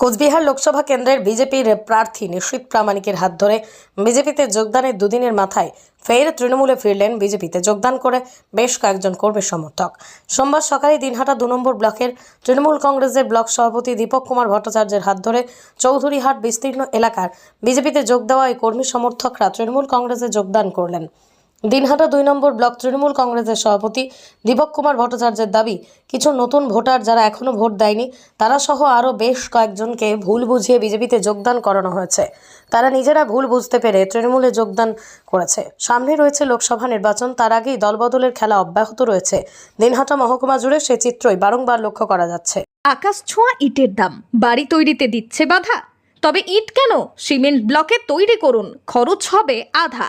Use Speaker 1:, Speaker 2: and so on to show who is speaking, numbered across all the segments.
Speaker 1: কোচবিহার লোকসভা কেন্দ্রের বিজেপির প্রার্থী নিশীত প্রামাণিকের হাত ধরে বিজেপিতে যোগদানের দুদিনের মাথায় ফের তৃণমূলে ফিরলেন বিজেপিতে যোগদান করে বেশ কয়েকজন কর্মী সমর্থক। সোমবার সকালে দিনহাটা দু নম্বর ব্লকের তৃণমূল কংগ্রেসের ব্লক সভাপতি দীপক কুমার ভট্টাচার্যের হাত ধরে চৌধুরীহাট বিস্তীর্ণ এলাকার বিজেপিতে যোগ দেওয়া এই কর্মী সমর্থকরা তৃণমূল কংগ্রেসে যোগদান করলেন। দিনহাটা দুই নম্বর ব্লক তৃণমূল কংগ্রেসের সভাপতি দীপক কুমার ভট্টাচার্যের দাবি, কিছু নতুন ভোটার যারা এখনও ভোট দেয়নি, তারা সহ আরও বেশ কয়েকজনকে ভুল বুঝিয়ে বিজেপিতে যোগদান করানো হয়েছে। তারা নিজেরা ভুল বুঝতে পেরে তৃণমূলে যোগদান করেছে। সামনে রয়েছে লোকসভা নির্বাচন, তার আগেই দলবদলের খেলা অব্যাহত রয়েছে। দিনহাটা মহকুমা জুড়ে সে চিত্রই বারংবার লক্ষ্য করা যাচ্ছে।
Speaker 2: আকাশ ছোঁয়া ইটের দাম, বাড়ি তৈরিতে দিচ্ছে বাধা। তবে ইট কেন? সিমেন্ট ব্লকে তৈরি করুন, খরচ হবে আধা।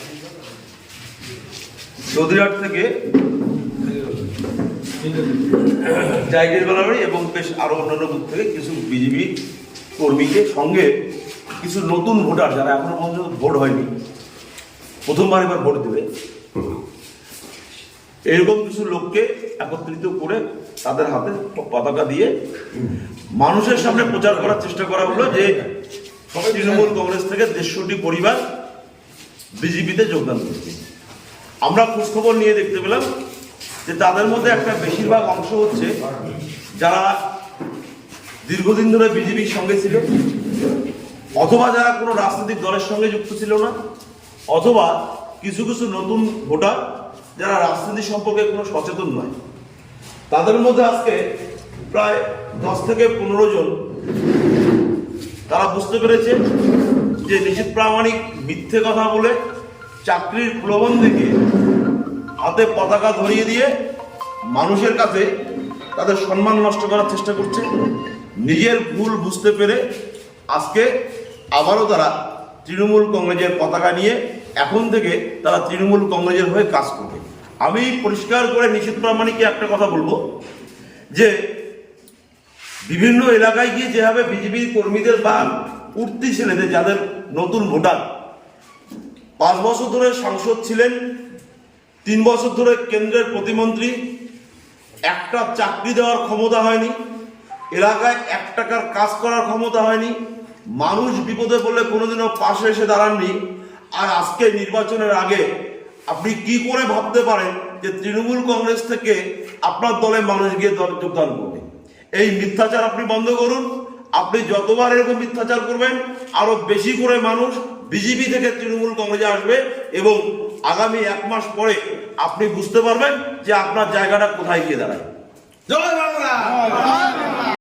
Speaker 3: চৌধুরীহাট থেকে জাইগের বেলাবাড়ি এবং বেশ আরও অন্যান্য বুথ থেকে কিছু বিজেপি কর্মীকে সঙ্গে কিছু নতুন ভোটার যারা এখনও পর্যন্ত ভোট হয়নি, প্রথমবার এবার ভোট দেবে। এরকম কিছু লোককে একত্রিত করে তাদের হাতে পতাকা দিয়ে মানুষের সামনে প্রচার করার চেষ্টা করা হলো যে তৃণমূল কংগ্রেস থেকে দেড়শোটি পরিবার বিজেপিতে যোগদান করেছে। আমরা খোঁজখবর নিয়ে দেখতে পেলাম যে তাদের মধ্যে একটা বেশিরভাগ অংশ হচ্ছে যারা দীর্ঘদিন ধরে বিজেপির সঙ্গে ছিল, অথবা যারা কোনো রাজনৈতিক দলের সঙ্গে যুক্ত ছিল না, অথবা কিছু কিছু নতুন ভোটার যারা রাজনীতি সম্পর্কে কোনো সচেতন নয়। তাদের মধ্যে আজকে প্রায় দশ থেকে পনেরো জন তারা বুঝতে পেরেছে যে নিশ্চিত প্রামাণিক মিথ্যে কথা বলে চাকরির প্রলোভন থেকে হাতে পতাকা ধরিয়ে দিয়ে মানুষের কাছে তাদের সম্মান নষ্ট করার চেষ্টা করছে। নিজের ভুল বুঝতে পেরে আজকে আবারও তারা তৃণমূল কংগ্রেসের পতাকা নিয়ে এখন থেকে তারা তৃণমূল কংগ্রেসের হয়ে কাজ করবে। আমি পরিষ্কার করে নিশ্চিত প্রামাণিককে একটা কথা বলব যে বিভিন্ন এলাকায় গিয়ে যেভাবে বিজেপির কর্মীদের বা উঠতি ছেলেদের, যাদের নতুন ভোটার পাঁচ বছর ধরে সাংসদ ছিলেন, তিন বছর ধরে কেন্দ্রের প্রতিমন্ত্রী। একটা চাকরি দেওয়ার ক্ষমতা হয়নি, এলাকায় এক টাকার কাজ করার ক্ষমতা হয়নি, মানুষ বিপদে পড়লে কোনোদিনও পাশে এসে দাঁড়াননি। আর আজকে নির্বাচনের আগে আপনি কি করে ভাবতে পারেন যে তৃণমূল কংগ্রেস থেকে আপনার দলে মানুষ গিয়ে যোগদান করবে? এই মিথ্যাচার আপনি বন্ধ করুন আপনি যতবার এরকম মিথ্যাচার করবেন আরও বেশি করে মানুষ বিজেপি থেকে তৃণমূল কংগ্রেসে আসবে এবং আগামী এক মাস পরে আপনি বুঝতে পারবেন যে আপনার জায়গাটা কোথায় গিয়ে দাঁড়ায়।
Speaker 4: জয় বাংলা!